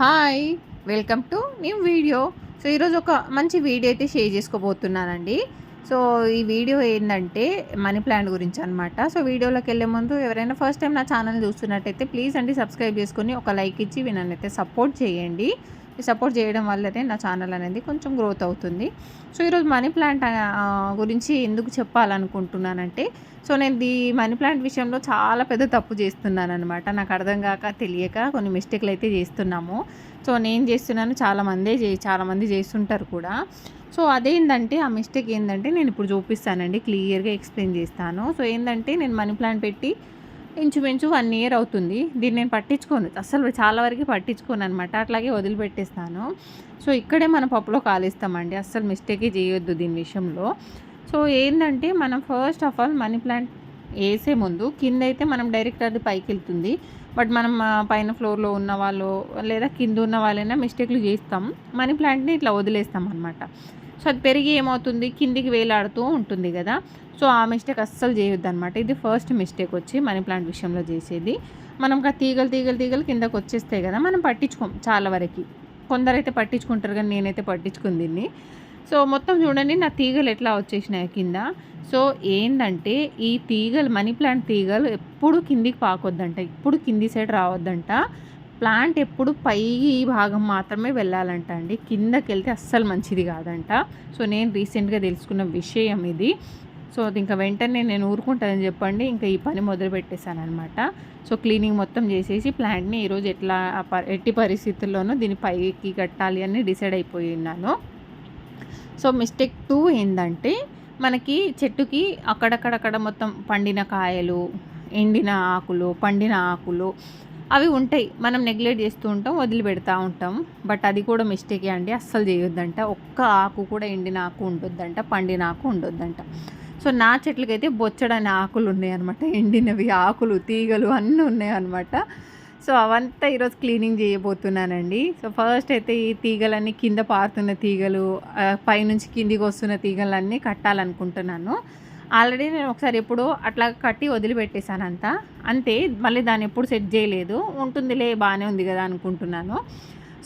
Hi welcome to new video. So ఈరోజు ఒక మంచి వీడియో అయితే షేర్ చేసుకోబోతున్నానండి. సో ఈ వీడియో ఏంటంటే మనీ ప్లాంట్ గురించి అనమాట సో వీడియోలోకి వెళ్ళే ముందు ఎవరైనా ఫస్ట్ టైం నా ఛానల్ చూస్తున్నట్టయితే ప్లీజ్ అండి సబ్స్క్రైబ్ చేసుకొని ఒక లైక్ ఇచ్చి వినన్నైతే సపోర్ట్ చేయండి. సపోర్ట్ చేయడం వల్లనే నా ఛానల్ అనేది కొంచెం గ్రోత్ అవుతుంది. సో ఈరోజు మనీ ప్లాంట్ గురించి ఎందుకు చెప్పాలనుకుంటున్నానంటే సో నేను ఈ మనీ ప్లాంట్ విషయంలో చాలా పెద్ద తప్పు చేస్తున్నాను అనమాట నాకు అర్థం కాక తెలియక కొన్ని మిస్టేక్లు అయితే చేస్తున్నాము. సో నేను చేస్తున్నాను చాలామందే చే చాలామంది చేస్తుంటారు కూడా. సో అదేంటంటే ఆ మిస్టేక్ ఏంటంటే నేను ఇప్పుడు చూపిస్తానండి క్లియర్గా ఎక్స్ప్లెయిన్ చేస్తాను. సో ఏంటంటే నేను మనీ ప్లాంట్ పెట్టి ఇంచుమించు వన్ ఇయర్ అవుతుంది. దీన్ని నేను పట్టించుకోను. అసలు చాలా వరకు పట్టించుకోను అనమాట అట్లాగే వదిలిపెట్టేస్తాను. సో ఇక్కడే మన పప్పులో కాలేస్తామండి. అస్సలు మిస్టేకే చేయొద్దు దీని విషయంలో. సో ఏంటంటే మనం first of all money plant వేసే ముందు కింద అయితే మనం డైరెక్ట్ అది పైకి వెళ్తుంది బట్ మనం పైన ఫ్లోర్లో ఉన్న వాళ్ళు లేదా కింద ఉన్న వాళ్ళైనా మిస్టేక్లు చేస్తాం. మనీ ప్లాంట్ని ఇట్లా వదిలేస్తాం అనమాట సో అది పెరిగి ఏమవుతుంది? కిందికి వేలాడుతూ ఉంటుంది కదా. సో ఆ మిస్టేక్ అస్సలు చేయొద్దు అనమాట ఇది ఫస్ట్ మిస్టేక్ వచ్చి మనీ ప్లాంట్ విషయంలో చేసేది. మనం తీగలు తీగలు తీగలు కిందకు వచ్చేస్తాయి కదా. మనం పట్టించుకోం చాలా వరకు. కొందరైతే పట్టించుకుంటారు కానీ నేనైతే పట్టించుకుని దీన్ని. సో మొత్తం చూడండి నా తీగలు ఎట్లా వచ్చేసినాయి కింద. సో ఏంటంటే ఈ తీగలు మనీ ప్లాంట్ తీగలు ఎప్పుడు కిందికి పాకొద్దంట. ఇప్పుడు కింది సైడ్ రావద్దంట. ప్లాంట్ ఎప్పుడు పై భాగం మాత్రమే వెళ్ళాలంట అండి. కిందకి వెళ్తే అస్సలు మంచిది కాదంట. సో నేను రీసెంట్గా తెలుసుకున్న విషయం ఇది. సో అది ఇంకా వెంటనే నేను ఊరుకుంటానని చెప్పండి. ఇంకా ఈ పని మొదలు పెట్టేశాను అనమాట సో క్లీనింగ్ మొత్తం చేసేసి ప్లాంట్ని ఈరోజు ఎట్లా ఎట్టి పరిస్థితుల్లోనూ దీని పైకి కట్టాలి అని డిసైడ్ అయిపోయి ఉన్నాను. సో మిస్టేక్ టూ ఏంటంటే మనకి చెట్టుకి అక్కడక్కడక్కడ మొత్తం పండిన కాయలు ఎండిన ఆకులు పండిన ఆకులు అవి ఉంటాయి. మనం నెగ్లెక్ట్ చేస్తూ ఉంటాం వదిలిపెడతా ఉంటాం. బట్ అది కూడా మిస్టేకే అండి. అస్సలు చేయొద్దంట. ఒక్క ఆకు కూడా ఎండిన ఆకు ఉండొద్దంట. పండిన ఆకు ఉండొద్దంట. సో నా చెట్లకైతే బొచ్చడని ఆకులు ఉన్నాయి అనమాట ఎండినవి ఆకులు తీగలు అన్నీ ఉన్నాయన్నమాట. సో అవంతా ఈరోజు క్లీనింగ్ చేయబోతున్నానండి. సో ఫస్ట్ అయితే ఈ తీగలన్నీ కింద పారుతున్న తీగలు పైనుంచి కిందికి వస్తున్న తీగలన్నీ కట్టాలనుకుంటున్నాను. ఆల్రెడీ నేను ఒకసారి ఎప్పుడు అట్లా కట్టి వదిలిపెట్టేశాను అంతా అంతే మళ్ళీ దాన్ని ఎప్పుడు సెట్ చేయలేదు. ఉంటుందిలే బాగానే ఉంది కదా అనుకుంటున్నాను.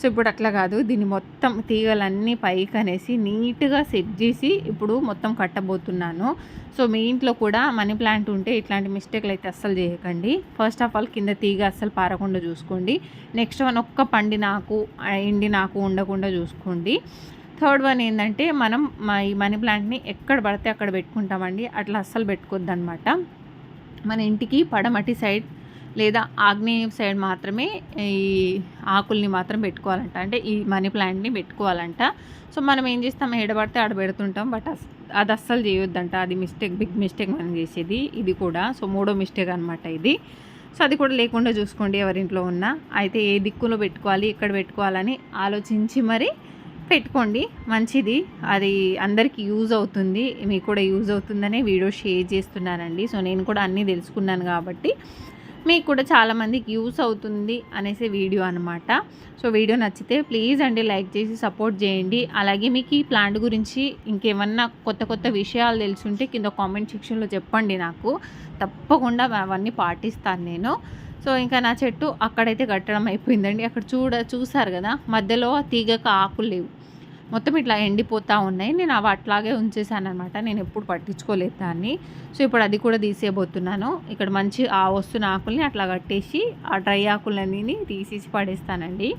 సో ఇప్పుడు అట్లా కాదు. దీన్ని మొత్తం తీగలన్నీ పైకి అనేసి నీట్గా సెట్ చేసి ఇప్పుడు మొత్తం కట్టబోతున్నాను. సో మీ ఇంట్లో కూడా మనీ ప్లాంట్ ఉంటే ఇట్లాంటి మిస్టేక్లు అయితే అస్సలు చేయకండి. ఫస్ట్ ఆఫ్ ఆల్ కింద తీగ అస్సలు పారకుండా చూసుకోండి. నెక్స్ట్ వన్ ఒక్క పండి నాకు ఎండి నాకు ఉండకుండా చూసుకోండి. థర్డ్ వన్ ఏంటంటే మనం మా ఈ మనీ ప్లాంట్ని ఎక్కడ పడితే అక్కడ పెట్టుకుంటామండి. అట్లా అస్సలు పెట్టుకోద్దు అనమాట మన ఇంటికి పడమటి సైడ్ లేదా ఆగ్నేయ సైడ్ మాత్రమే ఈ ఆకుల్ని మాత్రం పెట్టుకోవాలంట. అంటే ఈ మనీ ప్లాంట్ని పెట్టుకోవాలంట. సో మనం ఏం చేస్తాం? ఎడబడితే ఆడ పెడుతుంటాం. బట్ అది అస్సలు చేయొద్దంట. అది మిస్టేక్ బిగ్ మిస్టేక్ మనం చేసేది. ఇది కూడా. సో మూడో మిస్టేక్ అనమాట ఇది. సో అది కూడా లేకుండా చూసుకోండి ఎవరింట్లో ఉన్నా. అయితే ఏ దిక్కులో పెట్టుకోవాలి ఎక్కడ పెట్టుకోవాలని ఆలోచించి మరి పెట్టుకోండి. మంచిది. అది అందరికీ యూజ్ అవుతుంది. మీకు కూడా యూజ్ అవుతుందనే వీడియో షేర్ చేస్తున్నానండి. సో నేను కూడా అన్నీ తెలుసుకున్నాను కాబట్టి మీకు కూడా చాలామందికి యూస్ అవుతుంది అనేసి వీడియో అనమాట సో వీడియో నచ్చితే ప్లీజ్ అండి లైక్ చేసి సపోర్ట్ చేయండి. అలాగే మీకు ఈ ప్లాంట్ గురించి ఇంకేమన్నా కొత్త కొత్త విషయాలు తెలుసుంటే కింద కామెంట్ సెక్షన్లో చెప్పండి నాకు. తప్పకుండా అవన్నీ పాటిస్తాను నేను. సో ఇంకా నా చెట్టు అక్కడైతే కట్టడం అయిపోయిందండి. అక్కడ చూడ చూసారు కదా? మధ్యలో తీగక ఆకులు లేవు. మొత్తం ఇట్లా ఎండిపోతూ ఉన్నాయి. నేను అవి అట్లాగే ఉంచేసాను అనమాట నేను ఎప్పుడు పట్టించుకోలేదు దాన్ని. సో ఇప్పుడు అది కూడా తీసేయబోతున్నాను. ఇక్కడ మంచి ఆ వస్తున్న ఆకుల్ని అట్లా కట్టేసి ఆ డ్రై ఆకులన్నీ తీసేసి పడేస్తానండి.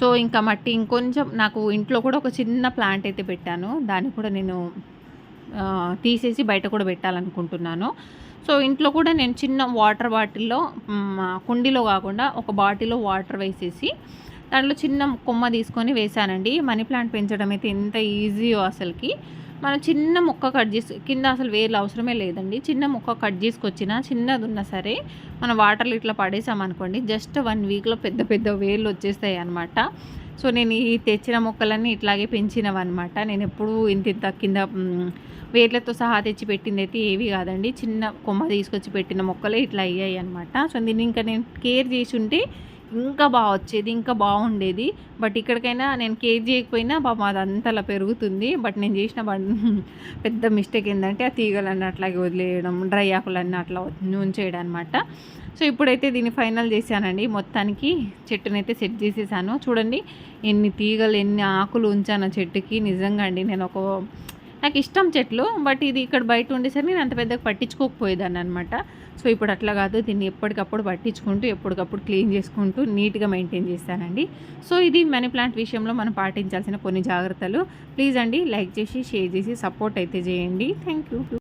సో ఇంకా మట్టి ఇంకొంచెం నాకు ఇంట్లో కూడా ఒక చిన్న ప్లాంట్ అయితే పెట్టాను. దాన్ని కూడా నేను తీసేసి బయట కూడా పెట్టాలనుకుంటున్నాను. సో ఇంట్లో కూడా నేను చిన్న వాటర్ బాటిల్లో కుండీలో కాకుండా ఒక బాటిల్లో వాటర్ వేసేసి దాంట్లో చిన్న కొమ్మ తీసుకొని వేసానండి మనీ ప్లాంట్ పెంచడం అయితే ఎంత ఈజీయో అసలుకి. మనం చిన్న మొక్క కట్ చేసి కింద అసలు వేర్లు అవసరమే లేదండి. చిన్న మొక్క కట్ చేసుకొచ్చిన చిన్నది ఉన్నా సరే మనం వాటర్లు ఇట్లా పడేసామనుకోండి జస్ట్ వన్ వీక్లో పెద్ద పెద్ద వేర్లు వచ్చేస్తాయి అనమాట సో నేను ఈ తెచ్చిన మొక్కలన్నీ ఇట్లాగే పెంచినవన్నమాట. నేను ఎప్పుడూ ఇంత ఇంత కింద వేర్లతో సహా తెచ్చి పెట్టింది అయితే ఏవి కాదండి. చిన్న కొమ్మ తీసుకొచ్చి పెట్టిన మొక్కలే ఇట్లా అయ్యాయి అనమాట సో దీన్ని ఇంకా నేను కేర్ చేసి ఉంటే ఇంకా బాగా వచ్చేది ఇంకా బాగుండేది. బట్ ఇక్కడికైనా నేను కేజీ చేయకపోయినా పాపం అది అంతలా పెరుగుతుంది. బట్ నేను చేసిన పెద్ద మిస్టేక్ ఏంటంటే ఆ తీగలన్నీ అట్లాగే వదిలేయడం డ్రై ఆకులన్నీ అట్లా ఉంచేయడం అనమాట సో ఇప్పుడైతే దీన్ని ఫైనల్ చేశానండి. మొత్తానికి చెట్టునైతే సెట్ చేసేసాను. చూడండి ఎన్ని తీగలు ఎన్ని ఆకులు ఉంచాను చెట్టుకి. నిజంగా అండి నేను ఒక నాకు ఇష్టం చెట్లు బట్ ఇది ఇక్కడ బయట ఉండేసరికి నేను అంత పెద్దగా పట్టించుకోకపోయేదాన్ని అనమాట సో ఇప్పుడు అట్లా కాదు దీన్ని ఎప్పటికప్పుడు పట్టించుకుంటూ ఎప్పటికప్పుడు క్లీన్ చేసుకుంటూ నీట్గా మెయింటైన్ చేస్తానండి. సో ఇది మనీ ప్లాంట్ విషయంలో మనం పాటించాల్సిన కొన్ని జాగ్రత్తలు. ప్లీజ్ అండి లైక్ చేసి షేర్ చేసి సపోర్ట్ అయితే చేయండి. Thank you